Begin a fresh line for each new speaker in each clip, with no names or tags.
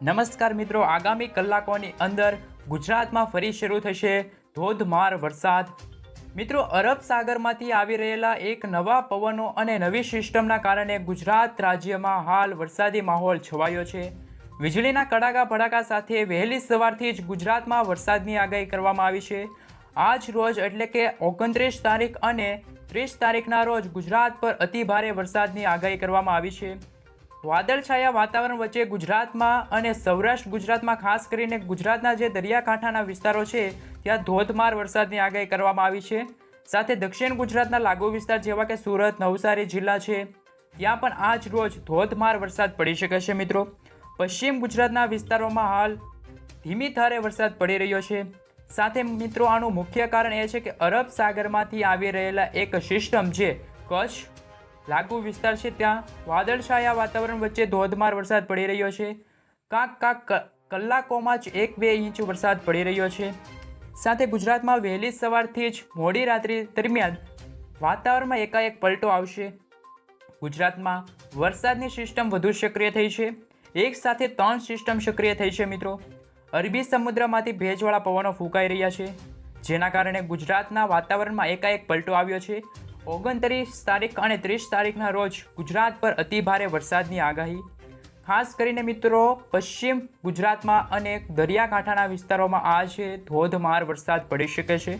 નમસ્કાર મિત્રો, આગામી કલાકોની અંદર ગુજરાતમાં ફરી શરૂ થશે ધોધમાર વરસાદ. મિત્રો, અરબ સાગરમાંથી આવી રહેલા એક નવા પવનો અને નવી સિસ્ટમના કારણે ગુજરાત રાજ્યમાં હાલ વરસાદી માહોલ છવાયો છે. વીજળીના કડાકા ભડાકા સાથે વહેલી સવારથી જ ગુજરાતમાં વરસાદની આગાહી કરવામાં આવી છે. આજ રોજ એટલે કે ઓગણત્રીસ તારીખ અને ત્રીસ તારીખના રોજ ગુજરાત પર અતિભારે વરસાદની આગાહી કરવામાં આવી છે. વાદળછાયા વાતાવરણ વચ્ચે ગુજરાતમાં અને સૌરાષ્ટ્ર ગુજરાતમાં, ખાસ કરીને ગુજરાતના જે દરિયાકાંઠાના વિસ્તારો છે, ત્યાં ધોધમાર વરસાદની આગાહી કરવામાં આવી છે. સાથે દક્ષિણ ગુજરાતના લાગુ વિસ્તાર જેવા કે સુરત, નવસારી જિલ્લા છે, ત્યાં પણ આજ રોજ ધોધમાર વરસાદ પડી શકે છે મિત્રો. પશ્ચિમ ગુજરાતના વિસ્તારોમાં હાલ ધીમી ધારે વરસાદ પડી રહ્યો છે. સાથે મિત્રો, આનું મુખ્ય કારણ એ છે કે અરબ સાગરમાંથી આવી રહેલા એક સિસ્ટમ જે કચ્છ લાગુ વિસ્તાર છે, ત્યાં વાદળછાયા વાતાવરણ વચ્ચે ધોધમાર વરસાદ પડી રહ્યો છે. કાંક કાંક કલાકોમાં જ એક બે ઇંચ વરસાદ પડી રહ્યો છે. સાથે ગુજરાતમાં વહેલી સવારથી જ મોડી રાત્રિ દરમિયાન વાતાવરણમાં એકાએક પલટો આવશે. ગુજરાતમાં વરસાદની સિસ્ટમ વધુ સક્રિય થઈ છે. એક સાથે ત્રણ સિસ્ટમ સક્રિય થઈ છે, મિત્રો. અરબી સમુદ્રમાંથી ભેજવાળા પવનો ફૂંકાઈ રહ્યા છે, જેના કારણે ગુજરાતના વાતાવરણમાં એકાએક પલટો આવ્યો છે. ઓગણત્રીસ તારીખ અને ત્રીસ તારીખના રોજ ગુજરાત પર અતિભારે વરસાદની આગાહી. ખાસ કરીને મિત્રો, પશ્ચિમ ગુજરાતમાં અને દરિયાકાંઠાના વિસ્તારોમાં આજે ધોધમાર વરસાદ પડી શકે છે.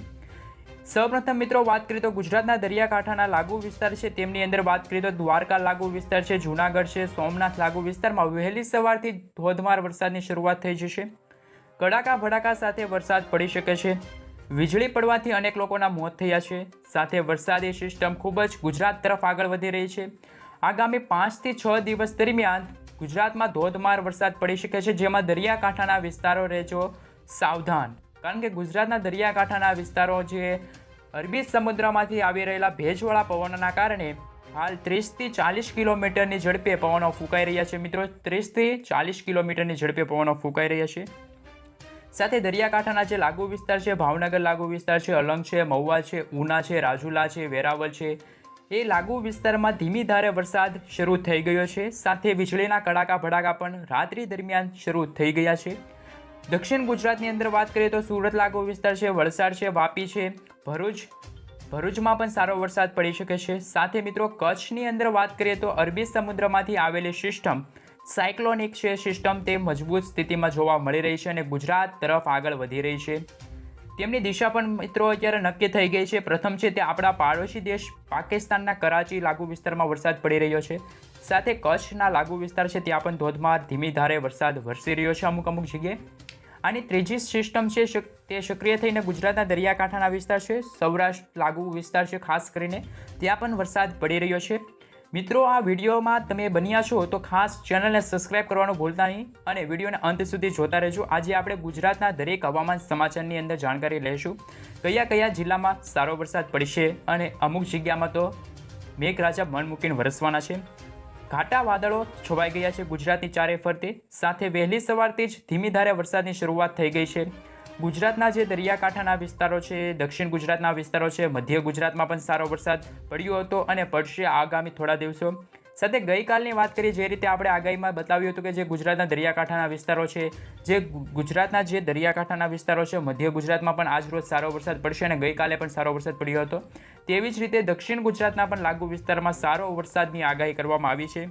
સૌપ્રથમ મિત્રો, વાત કરીએ તો ગુજરાતના દરિયાકાંઠાના લાગુ વિસ્તાર છે. તેમની અંદર વાત કરીએ તો દ્વારકા લાગુ વિસ્તાર છે, જૂનાગઢ છે, સોમનાથ લાગુ વિસ્તારમાં વહેલી સવારથી ધોધમાર વરસાદની શરૂઆત થઈ જશે. કડાકા ભડાકા સાથે વરસાદ પડી શકે છે. વીજળી પડવાથી અનેક લોકોના મોત થયા છે. સાથે વરસાદી સિસ્ટમ ખૂબ જ ગુજરાત તરફ આગળ વધી રહી છે. આગામી પાંચથી છ દિવસ દરમિયાન ગુજરાતમાં ધોધમાર વરસાદ પડી શકે છે, જેમાં દરિયાકાંઠાના વિસ્તારો રહેજો સાવધાન. કારણ કે ગુજરાતના દરિયાકાંઠાના વિસ્તારો જે અરબી સમુદ્રમાંથી આવી રહેલા ભેજવાળા પવનોના કારણે હાલ ત્રીસથી ચાલીસ કિલોમીટરની ઝડપે પવનો ફૂંકાઈ રહ્યા છે. મિત્રો, ત્રીસથી ચાલીસ કિલોમીટરની ઝડપે પવનો ફૂંકાઈ રહ્યા છે. સાથે દરિયાકાંઠાના જે લાગુ વિસ્તાર છે, ભાવનગર લાગુ વિસ્તાર છે, અલંગ છે, મહુવા છે, ઉના છે, રાજુલા છે, વેરાવળ છે, એ લાગુ વિસ્તારમાં ધીમી ધારે વરસાદ શરૂ થઈ ગયો છે. સાથે વીજળીના કડાકા ભડાકા પણ રાત્રિ દરમિયાન શરૂ થઈ ગયા છે. દક્ષિણ ગુજરાતની અંદર વાત કરીએ તો સુરત લાગુ વિસ્તાર છે, વલસાડ છે, વાપી છે. ભરૂચ, ભરૂચમાં પણ સારો વરસાદ પડી શકે છે. સાથે મિત્રો, કચ્છની અંદર વાત કરીએ તો અરબી સમુદ્રમાંથી આવેલી સિસ્ટમ સાયક્લોનિક છે સિસ્ટમ તે મજબૂત સ્થિતિમાં જોવા મળી રહી છે અને ગુજરાત તરફ આગળ વધી રહી છે. તેમની દિશા પણ મિત્રો અત્યારે નક્કી થઈ ગઈ છે. પ્રથમ છે તે આપણા પાડોશી દેશ પાકિસ્તાનના કરાચી લાગુ વિસ્તારમાં વરસાદ પડી રહ્યો છે. સાથે કચ્છના લાગુ વિસ્તાર છે ત્યાં પણ ધોધમાર ધીમી ધારે વરસાદ વરસી રહ્યો છે અમુક અમુક જગ્યાએ. આની ત્રીજી સિસ્ટમ છે તે સક્રિય થઈને ગુજરાતના દરિયાકાંઠાના વિસ્તાર છે. સૌરાષ્ટ્ર લાગુ વિસ્તાર છે ખાસ કરીને ત્યાં પણ વરસાદ પડી રહ્યો છે. મિત્રો, આ વિડીયોમાં તમે બન્યા છો તો ખાસ ચેનલને સબસ્ક્રાઇબ કરવાનું ભૂલતા નહીં અને વિડીયોને અંત સુધી જોતા રહેજો. આજે આપણે ગુજરાતના દરેક હવામાન સમાચારની અંદર જાણકારી લઈશું. કયા કયા જિલ્લામાં સારો વરસાદ પડશે અને અમુક જગ્યામાં તો મેઘરાજા મન મૂકીને વરસવાના છે. ઘાટા વાદળો છવાઈ ગયા છે ગુજરાતની ચારે ફરતે. સાથે વહેલી સવારથી જ ધીમી ધારે વરસાદની શરૂઆત થઈ ગઈ છે. ગુજરાતના જે દરિયાકાંઠાના વિસ્તારો છે, દક્ષિણ ગુજરાતના વિસ્તારો છે, મધ્ય ગુજરાતમાં પણ સારો વરસાદ પડ્યો હતો અને પડશે આગામી થોડા દિવસો. સાથે ગઈકાલની વાત કરીએ, જે રીતે આપણે આગાહીમાં બતાવ્યું હતું કે જે ગુજરાતના દરિયાકાંઠાના વિસ્તારો છે, જે ગુજરાતના જે દરિયાકાંઠાના વિસ્તારો છે, મધ્ય ગુજરાતમાં પણ આજ રોજ સારો વરસાદ પડશે અને ગઈકાલે પણ સારો વરસાદ પડ્યો હતો. તેવી જ રીતે દક્ષિણ ગુજરાતના પણ લાગુ વિસ્તારમાં સારો વરસાદની આગાહી કરવામાં આવી છે.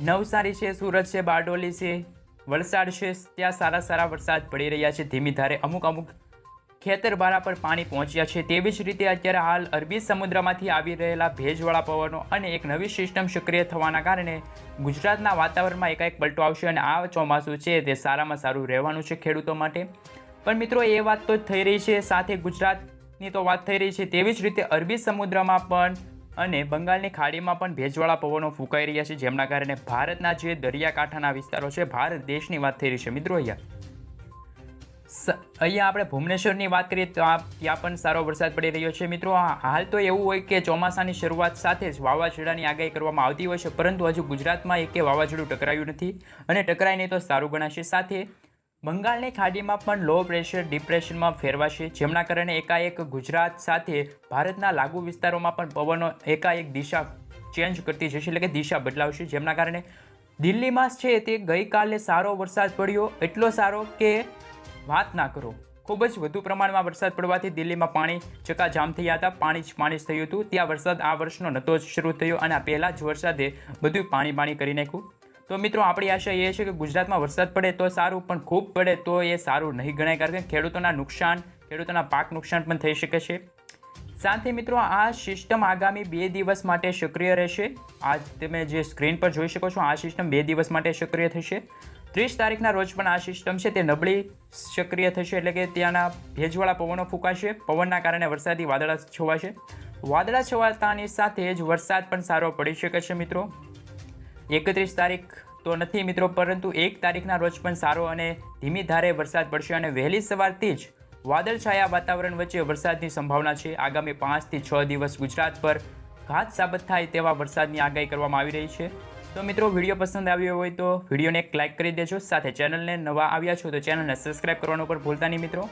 નવસારી છે, સુરત છે, બારડોલી છે વલસાડ છે, ત્યાં સારા સારા વરસાદ પડી રહ્યા છે. ધીમી ધારે અમુક અમુક ખેતરબારા પર પાણી પહોંચ્યા છે. તેવી જ રીતે અત્યારે હાલ અરબી સમુદ્રમાંથી આવી રહેલા ભેજવાળા પવનો અને એક નવી સિસ્ટમ સક્રિય થવાના કારણે ગુજરાતના વાતાવરણમાં એકાએક પલટો આવશે અને આ ચોમાસું છે તે સારામાં સારું રહેવાનું છે ખેડૂતો માટે. પણ મિત્રો, એ વાત તો થઈ રહી છે. સાથે ગુજરાતની તો વાત થઈ રહી છે. તેવી જ રીતે અરબી સમુદ્રમાં પણ અને બંગાળની ખાડીમાં પણ ભેજવાળા પવનો ફૂંકાઈ રહ્યા છે, જેમના કારણે ભારતના જે દરિયાકાંઠાના વિસ્તારો છે, ભારત દેશની વાત થઈ રહી છે. મિત્રો, અહીંયા અહીંયા આપણે ભુવનેશ્વરની વાત કરીએ તો ત્યાં પણ સારો વરસાદ પડી રહ્યો છે. મિત્રો હાલ તો એવું હોય કે ચોમાસાની શરૂઆત સાથે જ વાવાઝોડાની આગાહી કરવામાં આવતી હોય છે, પરંતુ હજુ ગુજરાતમાં એકે વાવાઝોડું ટકરાયું નથી અને ટકરાય નહીં તો સારું ગણાશે. સાથે બંગાળની ખાડીમાં પણ લો પ્રેશર ડિપ્રેશનમાં ફેરવાશે, જેમના કારણે એકાએક ગુજરાત સાથે ભારતના લાગુ વિસ્તારોમાં પણ પવનો એકાએક દિશા ચેન્જ કરતી જશે, એટલે કે દિશા બદલાવશે, જેમના કારણે દિલ્હીમાં છે તે ગઈકાલે સારો વરસાદ પડ્યો. એટલો સારો કે વાત ના કરો. ખૂબ જ વધુ પ્રમાણમાં વરસાદ પડવાથી દિલ્હીમાં પાણી ચકાજામ થયા હતા. પાણી જ પાણી જ થયું હતું. ત્યાં વરસાદ આ વર્ષનો નહોતો જ શરૂ થયો અને આ પહેલાં જ વરસાદે બધું પાણી પાણી કરી નાખ્યું. તો મિત્રો, આપણી આશા એ છે કે ગુજરાતમાં વરસાદ પડે તો સારું, પણ ખૂબ પડે તો એ સારું નહીં ગણાય, કારણ કે ખેડૂતોના નુકસાન, ખેડૂતોના પાક નુકસાન પણ થઈ શકે છે. સાથે મિત્રો, આ સિસ્ટમ આગામી બે દિવસ માટે સક્રિય રહેશે. આ તમે જે સ્ક્રીન પર જોઈ શકો છો, આ સિસ્ટમ બે દિવસ માટે સક્રિય થશે. ત્રીસ તારીખના રોજ પણ આ સિસ્ટમ છે તે નબળી સક્રિય થશે, એટલે કે ત્યાંના ભેજવાળા પવનો ફૂંકાશે. પવનના કારણે વરસાદી વાદળા છવાશે. વાદળા છવાતાની સાથે જ વરસાદ પણ સારો પડી શકે છે, મિત્રો. એકત્રીસ તારીખ તો નથી મિત્રો, પરંતુ એક તારીખના રોજ પણ સારો અને ધીમી ધારે વરસાદ પડશે અને વહેલી સવારથી જ વાદળછાયા વાતાવરણ વચ્ચે વરસાદની સંભાવના છે. આગામી પાંચથી છ દિવસ ગુજરાત પર ઘાત સાબત થાય તેવા વરસાદની આગાહી કરવામાં આવી રહી છે. તો મિત્રો, વીડિયો પસંદ આવ્યો હોય તો વિડીયોને એક લાઇક કરી દેજો, સાથે ચેનલને નવા આવ્યા છો તો ચેનલને સબસ્ક્રાઇબ કરવાનું પણ ભૂલતા નહીં મિત્રો.